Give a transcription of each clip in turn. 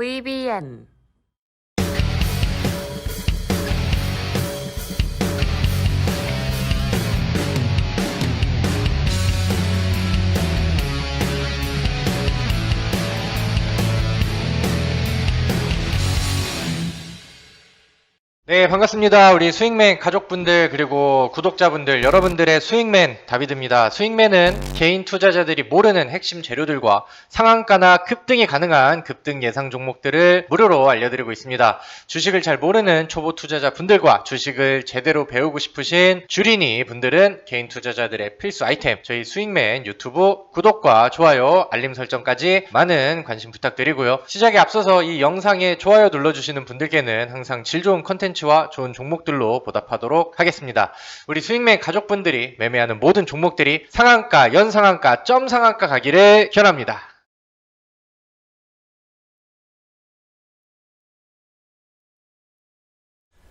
VBN 네, 반갑습니다. 우리 스윙맨 가족분들 그리고 구독자분들 여러분들의 스윙맨 다비드입니다. 스윙맨은 개인 투자자들이 모르는 핵심 재료들과 상한가나 급등이 가능한 급등 예상 종목들을 무료로 알려드리고 있습니다. 주식을 잘 모르는 초보 투자자 분들과 주식을 제대로 배우고 싶으신 주린이 분들은 개인 투자자들의 필수 아이템 저희 스윙맨 유튜브 구독과 좋아요 알림 설정까지 많은 관심 부탁드리고요. 시작에 앞서서 이 영상에 좋아요 눌러주시는 분들께는 항상 질 좋은 컨텐츠 와 좋은 종목들로 보답하도록 하겠습니다. 우리 스윙맨 가족분들이 매매하는 모든 종목들이 상한가, 연상한가, 점상한가 가기를 기원합니다.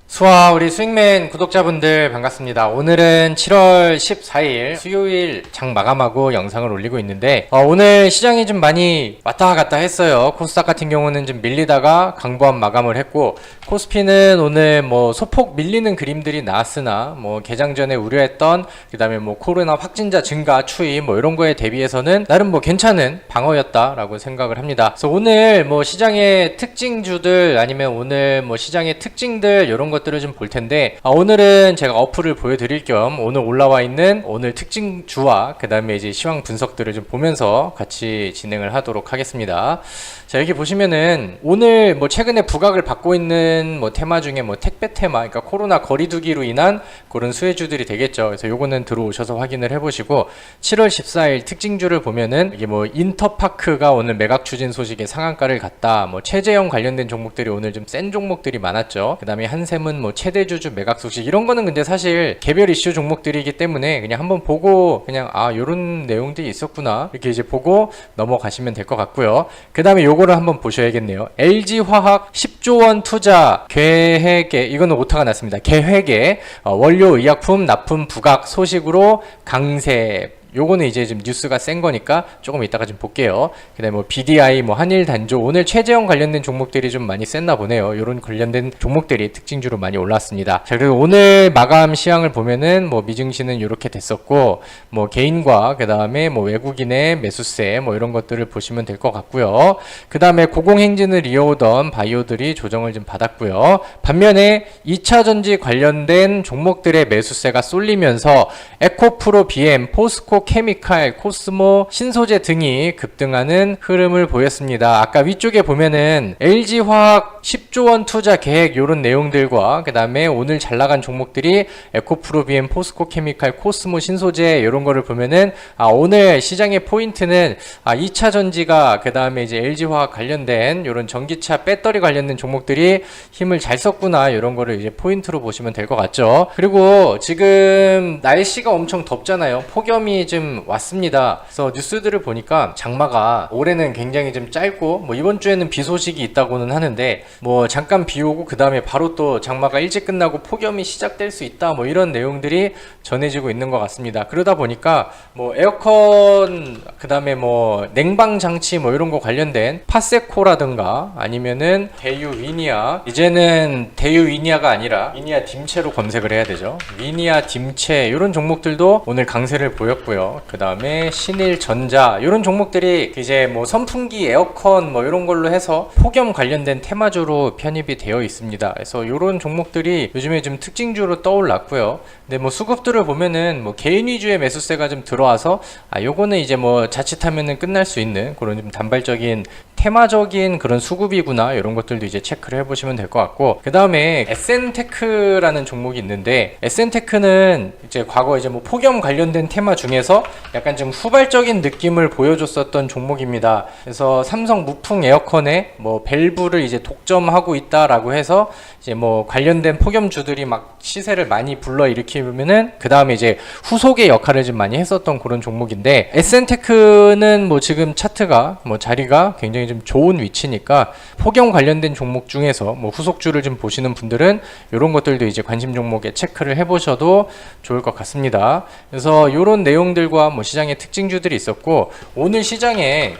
수아 우리 스윙맨 구독자분들 반갑습니다. 오늘은 7월 14일 수요일 장 마감하고 영상을 올리고 있는데 어, 오늘 시장이 좀 많이 왔다 갔다 했어요. 코스닥 같은 경우는 좀 밀리다가 강보합 마감을 했고 코스피는 오늘 뭐 소폭 밀리는 그림들이 나왔으나 뭐 개장 전에 우려했던 그다음에 뭐 코로나 확진자 증가 추이 뭐 이런 거에 대비해서는 나름 뭐 괜찮은 방어였다라고 생각을 합니다. 그래서 오늘 뭐 시장의 특징주들 아니면 오늘 뭐 시장의 특징들 이런 것 들을 좀 볼 텐데 아, 오늘은 제가 어플을 보여드릴 겸 오늘 올라와 있는 오늘 특징주와 그 다음에 이제 시황 분석들을 좀 보면서 같이 진행을 하도록 하겠습니다. 자 여기 보시면은 오늘 뭐 최근에 부각을 받고 있는 뭐 테마 중에 뭐 택배 테마, 그러니까 코로나 거리두기로 인한 그런 수혜주들이 되겠죠. 그래서 요거는 들어오셔서 확인을 해보시고 7월 14일 특징주를 보면은 이게 뭐 인터파크가 오늘 매각 추진 소식에 상한가를 갔다. 뭐 최재형 관련된 종목들이 오늘 좀 센 종목들이 많았죠. 그 다음에 한샘은 뭐 최대주주 매각 소식 이런 거는 근데 사실 개별 이슈 종목들이기 때문에 그냥 한번 보고 그냥 아 요런 내용들이 있었구나 이렇게 이제 보고 넘어가시면 될 것 같고요. 그 다음에 요거 를 한번 보셔야겠네요. LG 화학 10조 원 투자 계획에 이거는 오타가 났습니다. 계획에 어, 원료 의약품 납품 부각 소식으로 강세 요거는 이제 좀 뉴스가 센 거니까 조금 이따가 좀 볼게요. 그다음에 뭐 BDI, 뭐 한일 단조 오늘 최재형 관련된 종목들이 좀 많이 셌나 보네요. 요런 관련된 종목들이 특징주로 많이 올랐습니다. 자 그리고 오늘 마감 시황을 보면은 뭐 미증시는 이렇게 됐었고 뭐 개인과 그다음에 뭐 외국인의 매수세 뭐 이런 것들을 보시면 될 것 같고요. 그다음에 고공행진을 이어오던 바이오들이 조정을 좀 받았고요. 반면에 2차 전지 관련된 종목들의 매수세가 쏠리면서 에코프로 BM, 포스코 케미칼, 코스모, 신소재 등이 급등하는 흐름을 보였습니다. 아까 위쪽에 보면은 LG화학 10조 원 투자 계획 요런 내용들과 그 다음에 오늘 잘 나간 종목들이 에코프로 BM, 포스코 케미칼, 코스모, 신소재 요런 거를 보면은 아 오늘 시장의 포인트는 아 2차 전지가 그 다음에 이제 LG화학 관련된 요런 전기차 배터리 관련된 종목들이 힘을 잘 썼구나 요런 거를 이제 포인트로 보시면 될 것 같죠. 그리고 지금 날씨가 엄청 덥잖아요. 폭염이 좀 왔습니다. 그래서 뉴스들을 보니까 장마가 올해는 굉장히 좀 짧고 뭐 이번 주에는 비 소식이 있다고는 하는데 뭐 잠깐 비 오고 그 다음에 바로 또 장마가 일찍 끝나고 폭염이 시작될 수 있다 뭐 이런 내용들이 전해지고 있는 것 같습니다. 그러다 보니까 뭐 에어컨 그 다음에 뭐 냉방 장치 뭐 이런 거 관련된 파세코라든가 아니면은 대유 위니아 이제는 대유 위니아가 아니라 위니아 딤체로 검색을 해야 되죠. 위니아 딤체 이런 종목들도 오늘 강세를 보였고요. 그 다음에 신일전자 이런 종목들이 이제 뭐 선풍기 에어컨 뭐 이런 걸로 해서 폭염 관련된 테마주로 편입이 되어 있습니다. 그래서 이런 종목들이 요즘에 좀 특징주로 떠올랐고요. 근데 뭐 수급들을 보면은 뭐 개인 위주의 매수세가 좀 들어와서 아 요거는 이제 뭐 자칫하면은 끝날 수 있는 그런 좀 단발적인 테마적인 그런 수급이구나 이런 것들도 이제 체크를 해보시면 될 것 같고 그 다음에 에센테크라는 종목이 있는데 에센테크는 이제 과거 이제 뭐 폭염 관련된 테마 중에서 약간 좀 후발적인 느낌을 보여줬었던 종목입니다. 그래서 삼성 무풍 에어컨에 뭐 밸브를 이제 독점하고 있다라고 해서 이제 뭐 관련된 폭염주들이 막 시세를 많이 불러 일으키면은 그 다음에 이제 후속의 역할을 좀 많이 했었던 그런 종목인데 에센테크는 뭐 지금 차트가 뭐 자리가 굉장히 좀 좋은 위치니까 폭염 관련된 종목 중에서 뭐 후속주를 좀 보시는 분들은 이런 것들도 이제 관심 종목에 체크를 해보셔도 좋을 것 같습니다. 그래서 이런 내용들과 뭐 시장의 특징주들이 있었고 오늘 시장에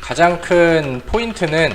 가장 큰 포인트는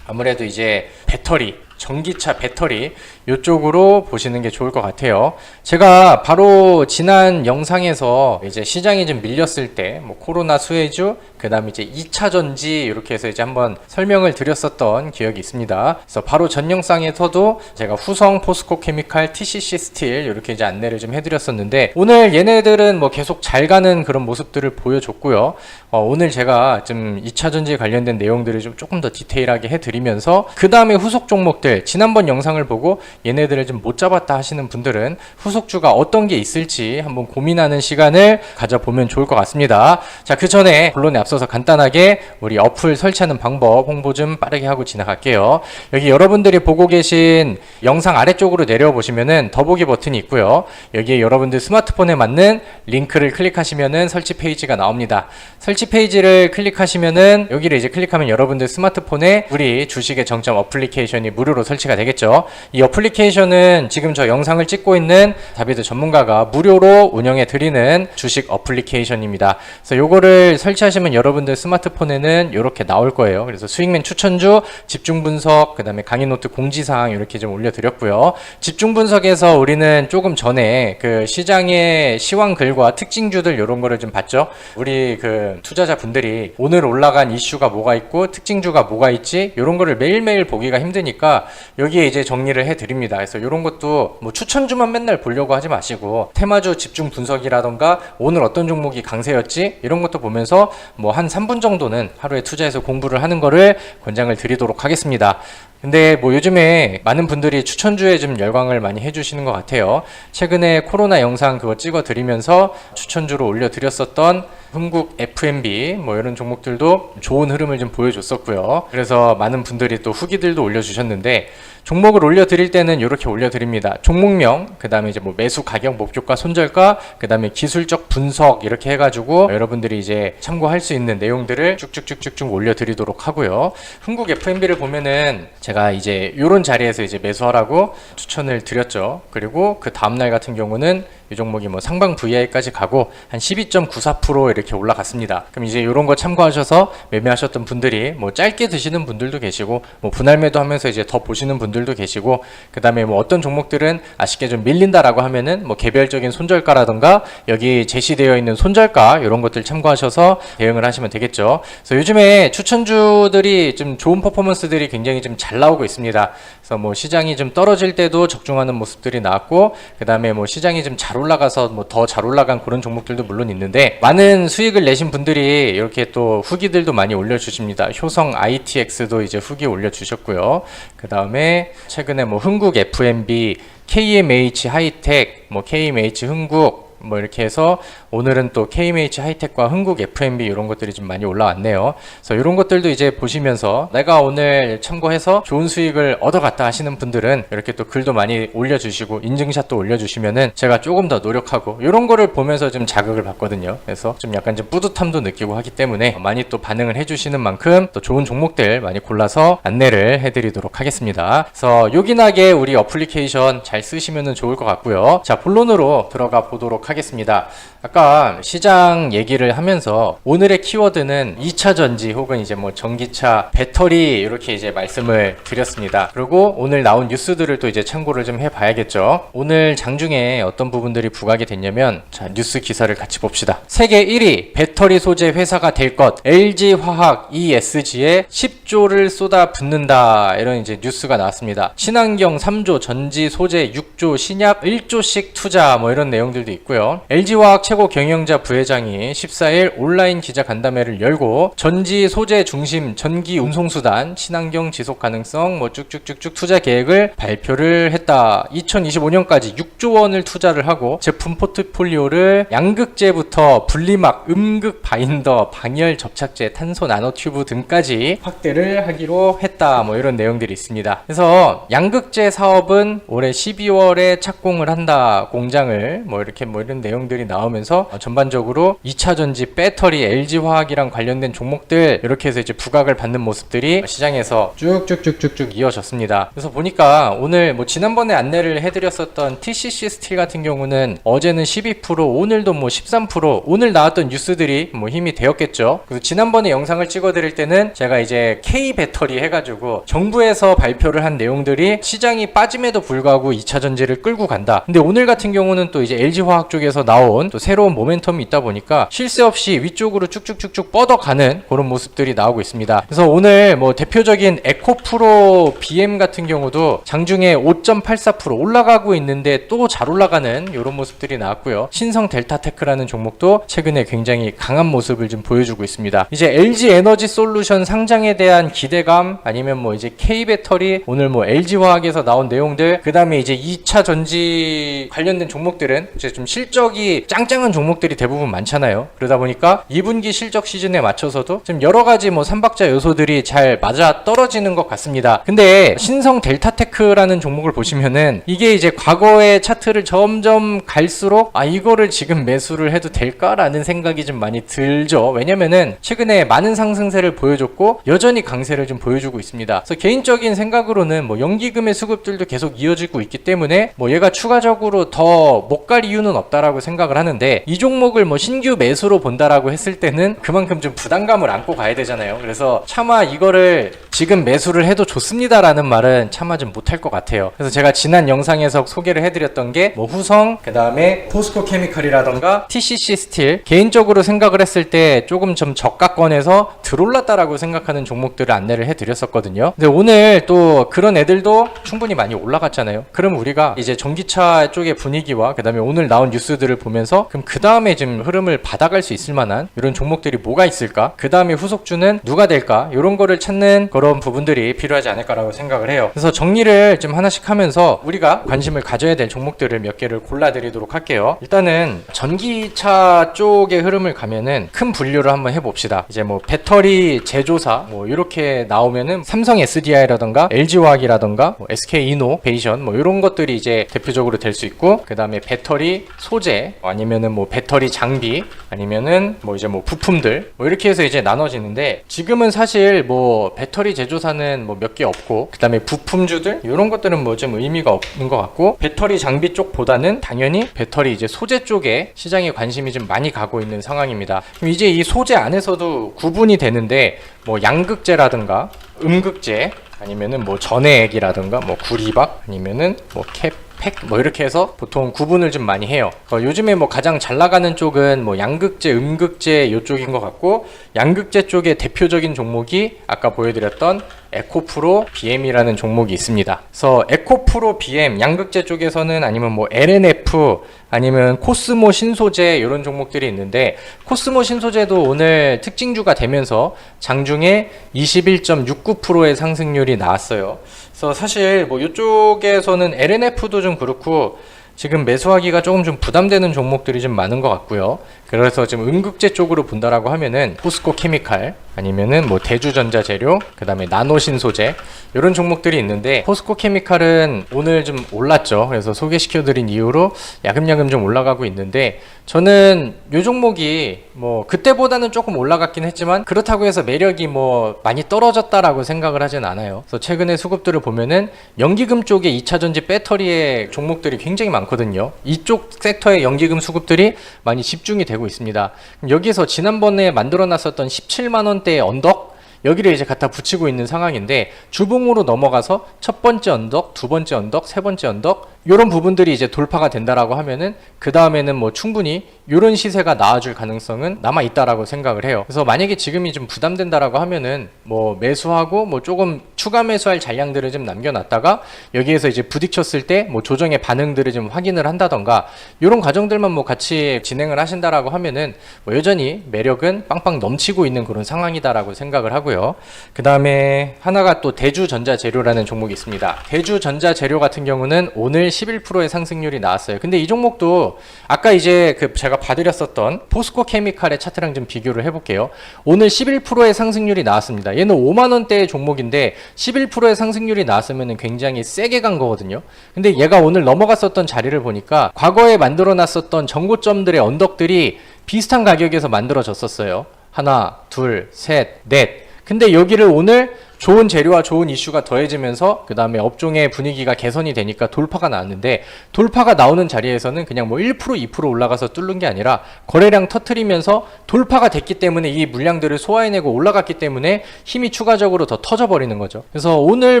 아무래도 이제 배터리, 전기차 배터리 이쪽으로 보시는 게 좋을 것 같아요. 제가 바로 지난 영상에서 이제 시장이 좀 밀렸을 때 뭐 코로나 수혜주, 그 다음에 이제 2차 전지 이렇게 해서 이제 한번 설명을 드렸었던 기억이 있습니다. 그래서 바로 전 영상에서도 제가 후성, 포스코 케미칼, TCC 스틸 이렇게 이제 안내를 좀 해드렸었는데 오늘 얘네들은 뭐 계속 잘 가는 그런 모습들을 보여줬고요. 어, 오늘 제가 좀 2차 전지 관련된 내용들을 좀 조금 더 디테일하게 해드리면서 그 다음에 후속 종목들 지난번 영상을 보고 얘네들을 좀 못 잡았다 하시는 분들은 후속주가 어떤 게 있을지 한번 고민하는 시간을 가져보면 좋을 것 같습니다. 자, 그 전에 본론에 앞서서 간단하게 우리 어플 설치하는 방법 홍보 좀 빠르게 하고 지나갈게요. 여기 여러분들이 보고 계신 영상 아래쪽으로 내려와 보시면은 더보기 버튼이 있고요. 여기에 여러분들 스마트폰에 맞는 링크를 클릭하시면은 설치 페이지가 나옵니다. 설치 페이지를 클릭하시면은 여기를 이제 클릭하면 여러분들 스마트폰에 우리 주식의 정점 어플리케이션이 무료로 설치가 되겠죠. 이 어플리 케이션은 지금 저 영상을 찍고 있는 다비드 전문가가 무료로 운영해 드리는 주식 어플리케이션입니다. 그래서 요거를 설치하시면 여러분들 스마트폰에는 이렇게 나올 거예요. 그래서 수익맨 추천주, 집중 분석, 그다음에 강의 노트 공지 사항 이렇게 좀 올려 드렸고요. 집중 분석에서 우리는 조금 전에 그 시장의 시황 글과 특징주들 이런 거를 좀 봤죠. 우리 그 투자자분들이 오늘 올라간 이슈가 뭐가 있고 특징주가 뭐가 있지 이런 거를 매일매일 보기가 힘드니까 여기에 이제 정리를 해 드립니다. 그래서 이런 것도 뭐 추천주만 맨날 보려고 하지 마시고 테마주 집중 분석이라던가 오늘 어떤 종목이 강세였지 이런 것도 보면서 뭐 한 3분 정도는 하루에 투자해서 공부를 하는 거를 권장을 드리도록 하겠습니다. 근데 뭐 요즘에 많은 분들이 추천주에 좀 열광을 많이 해주시는 것 같아요. 최근에 코로나 영상 그거 찍어 드리면서 추천주로 올려 드렸었던 흥국 F&B 뭐 이런 종목들도 좋은 흐름을 좀 보여줬었고요. 그래서 많은 분들이 또 후기들도 올려주셨는데 종목을 올려드릴 때는 이렇게 올려드립니다. 종목명, 그 다음에 이제 뭐 매수 가격 목표가 손절가, 그 다음에 기술적 분석 이렇게 해가지고 여러분들이 이제 참고할 수 있는 내용들을 쭉쭉쭉쭉쭉 올려드리도록 하고요. 흥국 F&B를 보면은 제가 이제 이런 자리에서 이제 매수하라고 추천을 드렸죠. 그리고 그 다음날 같은 경우는 이 종목이 뭐 상방 VI까지 가고 한 12.94% 이렇게 올라갔습니다. 그럼 이제 이런 거 참고하셔서 매매하셨던 분들이 뭐 짧게 드시는 분들도 계시고 뭐 분할 매도하면서 이제 더 보시는 분들 도 계시고 그다음에 뭐 어떤 종목들은 아쉽게 좀 밀린다라고 하면은 뭐 개별적인 손절가라던가 여기 제시되어 있는 손절가 이런 것들 참고하셔서 대응을 하시면 되겠죠. 그래서 요즘에 추천주들이 좀 좋은 퍼포먼스들이 굉장히 좀 잘 나오고 있습니다. 그래서 뭐 시장이 좀 떨어질 때도 적중하는 모습들이 나왔고 그다음에 뭐 시장이 좀 잘 올라가서 뭐 더 잘 올라간 그런 종목들도 물론 있는데 많은 수익을 내신 분들이 이렇게 또 후기들도 많이 올려주십니다. 효성 ITX도 이제 후기 올려주셨고요. 그 다음에 최근에 뭐 흥국 FMB, KMH 하이텍, 뭐 KMH 흥국 뭐 이렇게 해서 오늘은 또 KMH 하이텍과 흥국 FMB 이런 것들이 좀 많이 올라왔네요. 그래서 이런 것들도 이제 보시면서 내가 오늘 참고해서 좋은 수익을 얻어갔다 하시는 분들은 이렇게 또 글도 많이 올려주시고 인증샷도 올려주시면은 제가 조금 더 노력하고 이런 거를 보면서 좀 자극을 받거든요. 그래서 좀 약간 좀 뿌듯함도 느끼고 하기 때문에 많이 또 반응을 해주시는 만큼 또 좋은 종목들 많이 골라서 안내를 해드리도록 하겠습니다. 그래서 요긴하게 우리 어플리케이션 잘 쓰시면 좋을 것 같고요. 자 본론으로 들어가 보도록 하겠습니다. 아까 시장 얘기를 하면서 오늘의 키워드는 2차 전지 혹은 이제 뭐 전기차 배터리 이렇게 이제 말씀을 드렸습니다. 그리고 오늘 나온 뉴스들을 또 이제 참고를 좀 해봐야겠죠. 오늘 장중에 어떤 부분들이 부각이 됐냐면 자 뉴스 기사를 같이 봅시다. 세계 1위 배터리 소재 회사가 될 것 LG 화학 ESG에 10조를 쏟아 붓는다 이런 이제 뉴스가 나왔습니다. 친환경 3조 전지 소재 6조 신약 1조씩 투자 뭐 이런 내용들도 있고요. LG화학 최고 경영자 부회장이 14일 온라인 기자 간담회를 열고 전지 소재 중심 전기 운송수단 친환경 지속 가능성 뭐 쭉쭉쭉쭉 투자 계획을 발표를 했다. 2025년까지 6조 원을 투자를 하고 제품 포트폴리오를 양극재부터 분리막, 음극 바인더, 방열 접착제, 탄소 나노튜브 등까지 확대를 하기로 했다. 뭐 이런 내용들이 있습니다. 그래서 양극재 사업은 올해 12월에 착공을 한다. 공장을 뭐 이렇게 뭐 이런 내용들이 나오면서 하면서 어, 전반적으로 2차 전지, 배터리, LG 화학이랑 관련된 종목들 이렇게 해서 이제 부각을 받는 모습들이 시장에서 쭉쭉쭉쭉쭉 이어졌습니다. 그래서 보니까 오늘 뭐 지난번에 안내를 해드렸었던 TCC 스틸 같은 경우는 어제는 12% 오늘도 뭐 13% 오늘 나왔던 뉴스들이 뭐 힘이 되었겠죠. 그래서 지난번에 영상을 찍어드릴 때는 제가 이제 K 배터리 해가지고 정부에서 발표를 한 내용들이 시장이 빠짐에도 불구하고 2차 전지를 끌고 간다. 근데 오늘 같은 경우는 또 이제 LG 화학 쪽에서 나온 또 새로 운 모멘텀이 있다 보니까 쉴새 없이 위쪽으로 쭉쭉쭉쭉 뻗어가는 그런 모습들이 나오고 있습니다. 그래서 오늘 뭐 대표적인 에코프로 BM 같은 경우도 장중에 5.84% 올라가고 있는데 또 잘 올라가는 이런 모습들이 나왔고요. 신성 델타테크라는 종목도 최근에 굉장히 강한 모습을 좀 보여주고 있습니다. 이제 LG 에너지 솔루션 상장에 대한 기대감 아니면 뭐 이제 K 배터리 오늘 뭐 LG 화학에서 나온 내용들 그다음에 이제 2차 전지 관련된 종목들은 이제 좀 실적이 짱짱한 종목들이 대부분 많잖아요. 그러다 보니까 2분기 실적 시즌에 맞춰서도 좀 여러 가지 뭐 삼박자 요소들이 잘 맞아 떨어지는 것 같습니다. 근데 신성 델타테크라는 종목을 보시면은 이게 이제 과거의 차트를 점점 갈수록 아 이거를 지금 매수를 해도 될까라는 생각이 좀 많이 들죠. 왜냐면은 최근에 많은 상승세를 보여줬고 여전히 강세를 좀 보여주고 있습니다. 그래서 개인적인 생각으로는 뭐 연기금의 수급들도 계속 이어지고 있기 때문에 뭐 얘가 추가적으로 더 못 갈 이유는 없다라고 생각을 하는데 이 종목을 뭐 신규 매수로 본다라고 했을 때는 그만큼 좀 부담감을 안고 가야 되잖아요. 그래서 차마 이거를 지금 매수를 해도 좋습니다라는 말은 차마 좀 못할 것 같아요. 그래서 제가 지난 영상에서 소개를 해드렸던 게 뭐 후성, 그 다음에 포스코 케미칼이라던가 TCC 스틸 개인적으로 생각을 했을 때 조금 좀 저가권에서 들올랐다라고 생각하는 종목들을 안내를 해드렸었거든요. 근데 오늘 또 그런 애들도 충분히 많이 올라갔잖아요. 그럼 우리가 이제 전기차 쪽의 분위기와 그 다음에 오늘 나온 뉴스들을 보면서 그럼 그 다음에 좀 흐름을 받아갈 수 있을 만한 이런 종목들이 뭐가 있을까? 그 다음에 후속주는 누가 될까? 이런 거를 찾는 그런 부분들이 필요하지 않을까라고 생각을 해요. 그래서 정리를 좀 하나씩 하면서 우리가 관심을 가져야 될 종목들을 몇 개를 골라드리도록 할게요. 일단은 전기차 쪽의 흐름을 가면은 큰 분류를 한번 해봅시다. 이제 뭐 배터리 제조사 뭐 이렇게 나오면은 삼성 SDI라던가 LG화학이라던가 뭐 SK 이노베이션 뭐 이런 것들이 이제 대표적으로 될 수 있고 그 다음에 배터리 소재 아니면은 뭐 배터리 장비 아니면은 뭐 이제 뭐 부품들 뭐 이렇게 해서 이제 나눠지는데 지금은 사실 뭐 배터리 제조사는 뭐 몇 개 없고 그 다음에 부품주들 이런 것들은 뭐 좀 의미가 없는 것 같고 배터리 장비 쪽보다는 당연히 배터리 이제 소재 쪽에 시장에 관심이 좀 많이 가고 있는 상황입니다. 그럼 이제 이 소재 안에서도 구분이 되는데 뭐 양극재라든가 음극재 아니면은 뭐 전해액이라든가 뭐 구리박 아니면은 뭐 캡, 팩 뭐 이렇게 해서 보통 구분을 좀 많이 해요. 어, 요즘에 뭐 가장 잘 나가는 쪽은 뭐 양극재, 음극재 이쪽인 것 같고 양극재 쪽의 대표적인 종목이 아까 보여드렸던 에코프로 BM이라는 종목이 있습니다. 그래서 에코프로 BM 양극재 쪽에서는 아니면 뭐 LNF 아니면 코스모 신소재 이런 종목들이 있는데 코스모 신소재도 오늘 특징주가 되면서 장중에 21.69%의 상승률이 나왔어요. 그래서 사실 뭐 이쪽에서는 LNF도 좀 그렇고 지금 매수하기가 조금 좀 부담되는 종목들이 좀 많은 것 같고요. 그래서 지금 음극재 쪽으로 본다라고 하면은 포스코 케미칼 아니면은 뭐 대주전자 재료, 그다음에 나노신 소재 이런 종목들이 있는데 포스코 케미칼은 오늘 좀 올랐죠. 그래서 소개시켜드린 이후로 야금야금 좀 올라가고 있는데 저는 요 종목이 뭐 그때보다는 조금 올라갔긴 했지만 그렇다고 해서 매력이 뭐 많이 떨어졌다라고 생각을 하진 않아요. 그래서 최근에 수급들을 보면은 연기금 쪽에 2차 전지 배터리의 종목들이 굉장히 많거든요. 이쪽 섹터의 연기금 수급들이 많이 집중이 되고 있습니다. 여기서 지난번에 만들어 놨었던 17만 원대의 언덕 여기를 이제 갖다 붙이고 있는 상황인데 주봉으로 넘어가서 첫 번째 언덕, 두 번째 언덕, 세 번째 언덕 이런 부분들이 이제 돌파가 된다라고 하면은 그 다음에는 뭐 충분히 이런 시세가 나와줄 가능성은 남아 있다라고 생각을 해요. 그래서 만약에 지금이 좀 부담된다라고 하면은 뭐 매수하고 뭐 조금 추가 매수할 잔량들을 좀 남겨놨다가 여기에서 이제 부딪혔을 때 뭐 조정의 반응들을 좀 확인을 한다던가 이런 과정들만 뭐 같이 진행을 하신다라고 하면은 뭐 여전히 매력은 빵빵 넘치고 있는 그런 상황이다라고 생각을 하고요. 그 다음에 하나가 또 대주전자재료라는 종목이 있습니다. 대주전자재료 같은 경우는 오늘 11%의 상승률이 나왔어요. 근데 이 종목도 아까 이제 그 제가 봐드렸었던 포스코 케미칼의 차트랑 좀 비교를 해볼게요. 오늘 11%의 상승률이 나왔습니다. 얘는 5만 원대의 종목인데 11%의 상승률이 나왔으면 굉장히 세게 간 거거든요. 근데 얘가 오늘 넘어갔었던 자리를 보니까 과거에 만들어놨었던 정고점들의 언덕들이 비슷한 가격에서 만들어졌었어요. 하나, 둘, 셋, 넷. 근데 여기를 오늘 좋은 재료와 좋은 이슈가 더해지면서 그 다음에 업종의 분위기가 개선이 되니까 돌파가 나왔는데 돌파가 나오는 자리에서는 그냥 뭐 1% 2% 올라가서 뚫는 게 아니라 거래량 터트리면서 돌파가 됐기 때문에 이 물량들을 소화해내고 올라갔기 때문에 힘이 추가적으로 더 터져버리는 거죠. 그래서 오늘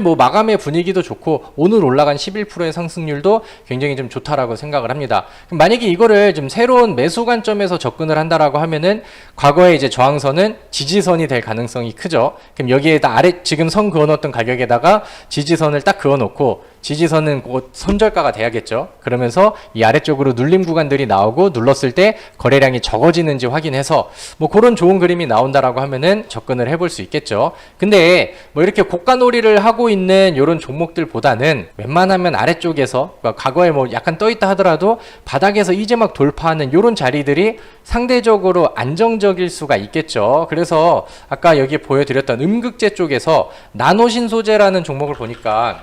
뭐 마감의 분위기도 좋고 오늘 올라간 11%의 상승률도 굉장히 좀 좋다라고 생각을 합니다. 만약에 이거를 좀 새로운 매수 관점에서 접근을 한다라고 하면은 과거에 이제 저항선은 지지선이 될 가능성이 크죠. 그럼 여기에다 아래 지금 선 그어놓던 가격에다가 지지선을 딱 그어놓고 지지선은 곧 손절가가 돼야겠죠. 그러면서 이 아래쪽으로 눌림 구간들이 나오고 눌렀을 때 거래량이 적어지는지 확인해서 뭐 그런 좋은 그림이 나온다라고 하면은 접근을 해볼 수 있겠죠. 근데 뭐 이렇게 고가놀이를 하고 있는 이런 종목들보다는 웬만하면 아래쪽에서 그러니까 과거에 뭐 약간 떠 있다 하더라도 바닥에서 이제 막 돌파하는 이런 자리들이 상대적으로 안정적일 수가 있겠죠. 그래서 아까 여기 보여드렸던 음극재 쪽에서 나노신 소재라는 종목을 보니까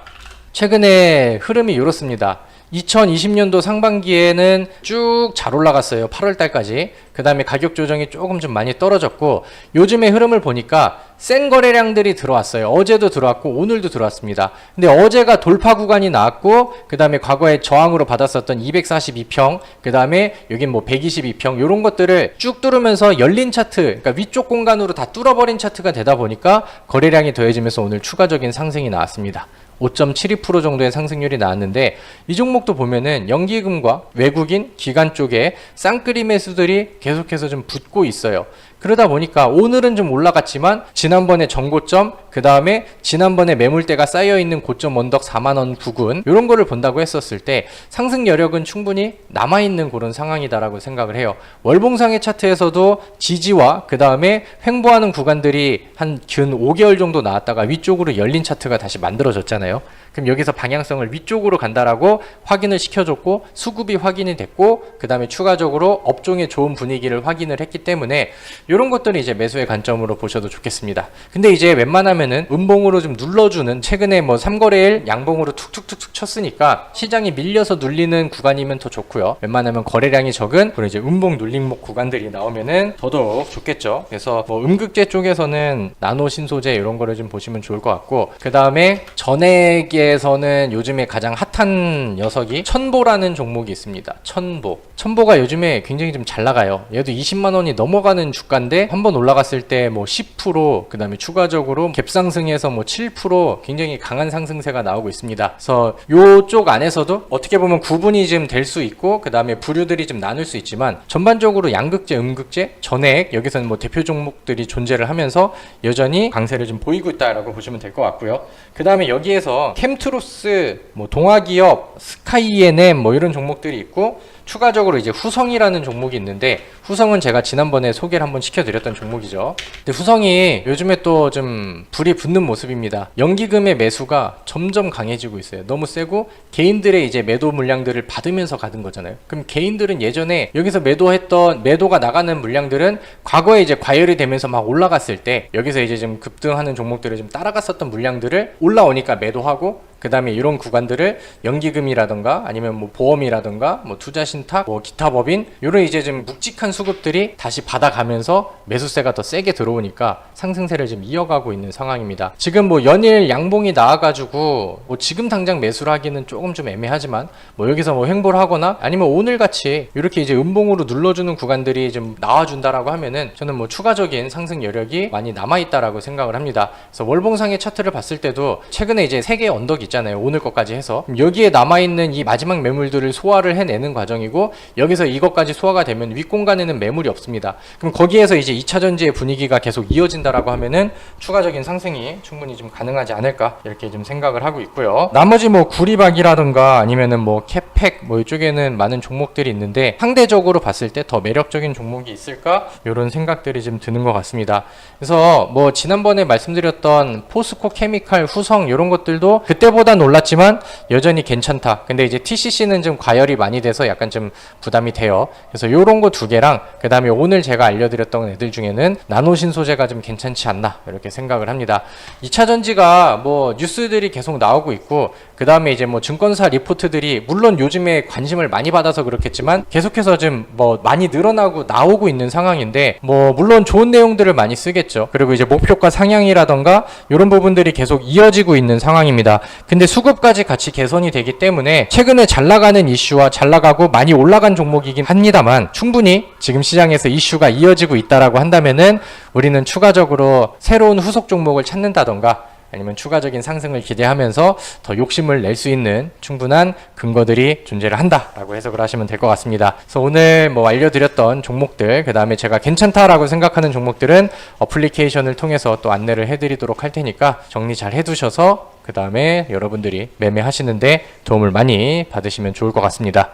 최근에 흐름이 이렇습니다. 2020년도 상반기에는 쭉 잘 올라갔어요. 8월 달까지. 그 다음에 가격 조정이 조금 좀 많이 떨어졌고, 요즘의 흐름을 보니까 센 거래량들이 들어왔어요. 어제도 들어왔고, 오늘도 들어왔습니다. 근데 어제가 돌파 구간이 나왔고, 그 다음에 과거에 저항으로 받았었던 242평, 그 다음에 여긴 뭐 122평, 요런 것들을 쭉 뚫으면서 열린 차트, 그러니까 위쪽 공간으로 다 뚫어버린 차트가 되다 보니까 거래량이 더해지면서 오늘 추가적인 상승이 나왔습니다. 5.72% 정도의 상승률이 나왔는데 이 종목도 보면은 연기금과 외국인 기관 쪽에 쌍끌이 매수들이 계속해서 좀 붙고 있어요. 그러다 보니까 오늘은 좀 올라갔지만 지난번에 전고점 그 다음에 지난번에 매물대가 쌓여 있는 고점 언덕 4만 원 부근 이런 거를 본다고 했었을 때 상승 여력은 충분히 남아 있는 그런 상황이다라고 생각을 해요. 월봉상의 차트에서도 지지와 그 다음에 횡보하는 구간들이 한균 5개월 정도 나왔다가 위쪽으로 열린 차트가 다시 만들어졌잖아요. 그럼 여기서 방향성을 위쪽으로 간다라고 확인을 시켜줬고 수급이 확인이 됐고 그 다음에 추가적으로 업종의 좋은 분위기를 확인을 했기 때문에 이런 것들이 이제 매수의 관점으로 보셔도 좋겠습니다. 근데 이제 웬만하면은 음봉으로 좀 눌러주는 최근에 뭐 삼거래일 양봉으로 툭툭툭툭 쳤으니까 시장이 밀려서 눌리는 구간이면 더 좋고요. 웬만하면 거래량이 적은 그런 이제 음봉 눌림목 구간들이 나오면은 더더욱 좋겠죠. 그래서 뭐 음극재 쪽에서는 나노 신소재 이런 거를 좀 보시면 좋을 것 같고 그 다음에 전액에서는 요즘에 가장 핫한 녀석이 천보라는 종목이 있습니다. 천보. 천보가 요즘에 굉장히 좀 잘 나가요. 얘도 20만 원이 넘어가는 주가 인데 한 번 올라갔을 때 뭐 10%, 그 다음에 추가적으로 갭상승해서 뭐 7% 굉장히 강한 상승세가 나오고 있습니다. 그래서 요쪽 안에서도 어떻게 보면 구분이 좀 될 수 있고 그 다음에 부류들이 좀 나눌 수 있지만 전반적으로 양극재, 음극재, 전액 여기서는 뭐 대표 종목들이 존재를 하면서 여전히 강세를 좀 보이고 있다라고 보시면 될 것 같고요. 그 다음에 여기에서 캠트로스, 뭐 동아기업, 스카이에넴 뭐 이런 종목들이 있고 추가적으로 이제 후성이라는 종목이 있는데 후성은 제가 지난번에 소개를 한번 시켜드렸던 종목이죠. 근데 후성이 요즘에 또 좀 불이 붙는 모습입니다. 연기금의 매수가 점점 강해지고 있어요. 너무 세고 개인들의 이제 매도 물량들을 받으면서 가는 거잖아요. 그럼 개인들은 예전에 여기서 매도했던 매도가 나가는 물량들은 과거에 이제 과열이 되면서 막 올라갔을 때 여기서 이제 좀 급등하는 종목들을 좀 따라갔었던 물량들을 올라오니까 매도하고 그 다음에 이런 구간들을 연기금이라던가 아니면 뭐 보험이라던가 뭐 투자신탁, 뭐 기타 법인 이런 이제 좀 묵직한 수급들이 다시 받아가면서 매수세가 더 세게 들어오니까 상승세를 지금 이어가고 있는 상황입니다. 지금 뭐 연일 양봉이 나와가지고 뭐 지금 당장 매수를 하기는 조금 좀 애매하지만 뭐 여기서 뭐 횡보를 하거나 아니면 오늘 같이 이렇게 이제 음봉으로 눌러주는 구간들이 좀 나와준다라고 하면은 저는 뭐 추가적인 상승 여력이 많이 남아있다라고 생각을 합니다. 그래서 월봉상의 차트를 봤을 때도 최근에 이제 세 개의 언덕이 있잖아요. 오늘 것까지 해서 여기에 남아있는 이 마지막 매물들을 소화를 해내는 과정이고 여기서 이것까지 소화가 되면 윗공간 에는 매물이 없습니다. 그럼 거기에서 이제 2차 전지의 분위기가 계속 이어진다라고 하면은 추가적인 상승이 충분히 좀 가능하지 않을까 이렇게 좀 생각을 하고 있고요. 나머지 뭐 구리박이라든가 아니면은 뭐 캐팩 뭐 이쪽에는 많은 종목들이 있는데 상대적으로 봤을 때 더 매력적인 종목이 있을까 이런 생각들이 좀 드는 것 같습니다. 그래서 뭐 지난번에 말씀드렸던 포스코 케미칼 후성 이런 것들도 그때보다 놀랐지만 여전히 괜찮다. 근데 이제 TCC는 좀 과열이 많이 돼서 약간 좀 부담이 돼요. 그래서 요런 거 두 개랑 그 다음에 오늘 제가 알려드렸던 애들 중에는 나노신 소재가 좀 괜찮지 않나 이렇게 생각을 합니다. 2차 전지가 뭐 뉴스들이 계속 나오고 있고 그 다음에 이제 뭐 증권사 리포트들이 물론 요즘에 관심을 많이 받아서 그렇겠지만 계속해서 좀 뭐 많이 늘어나고 나오고 있는 상황인데 뭐 물론 좋은 내용들을 많이 쓰겠죠. 그리고 이제 목표가 상향이라던가 이런 부분들이 계속 이어지고 있는 상황입니다. 근데 수급까지 같이 개선이 되기 때문에 최근에 잘 나가는 이슈와 잘 나가고 많이 올라간 종목이긴 합니다만 충분히 지금 시장에서 이슈가 이어지고 있다라고 한다면은 우리는 추가적으로 새로운 후속 종목을 찾는다던가 아니면 추가적인 상승을 기대하면서 더 욕심을 낼 수 있는 충분한 근거들이 존재를 한다라고 해석을 하시면 될 것 같습니다. 그래서 오늘 뭐 알려드렸던 종목들, 그 다음에 제가 괜찮다라고 생각하는 종목들은 어플리케이션을 통해서 또 안내를 해드리도록 할 테니까 정리 잘 해두셔서 그 다음에 여러분들이 매매하시는데 도움을 많이 받으시면 좋을 것 같습니다.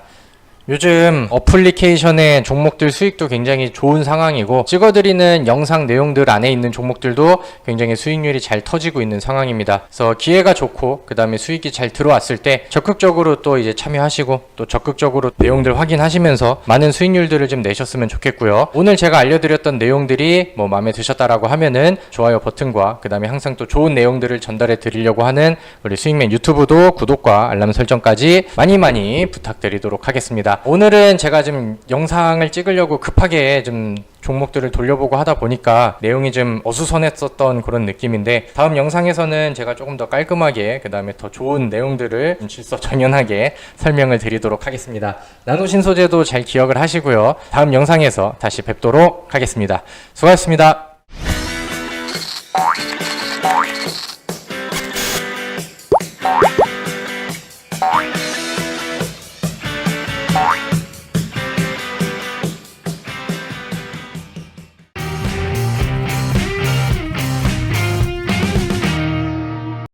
요즘 어플리케이션의 종목들 수익도 굉장히 좋은 상황이고 찍어드리는 영상 내용들 안에 있는 종목들도 굉장히 수익률이 잘 터지고 있는 상황입니다. 그래서 기회가 좋고 그 다음에 수익이 잘 들어왔을 때 적극적으로 또 이제 참여하시고 또 적극적으로 내용들 확인하시면서 많은 수익률들을 좀 내셨으면 좋겠고요. 오늘 제가 알려드렸던 내용들이 뭐 마음에 드셨다라고 하면은 좋아요 버튼과 그 다음에 항상 또 좋은 내용들을 전달해 드리려고 하는 우리 수익맨 유튜브도 구독과 알람 설정까지 많이 많이 부탁드리도록 하겠습니다. 오늘은 제가 좀 영상을 찍으려고 급하게 좀 종목들을 돌려보고 하다 보니까 내용이 좀 어수선했었던 그런 느낌인데 다음 영상에서는 제가 조금 더 깔끔하게 그 다음에 더 좋은 내용들을 좀 질서정연하게 설명을 드리도록 하겠습니다. 나노신 소재도 잘 기억을 하시고요. 다음 영상에서 다시 뵙도록 하겠습니다. 수고하셨습니다.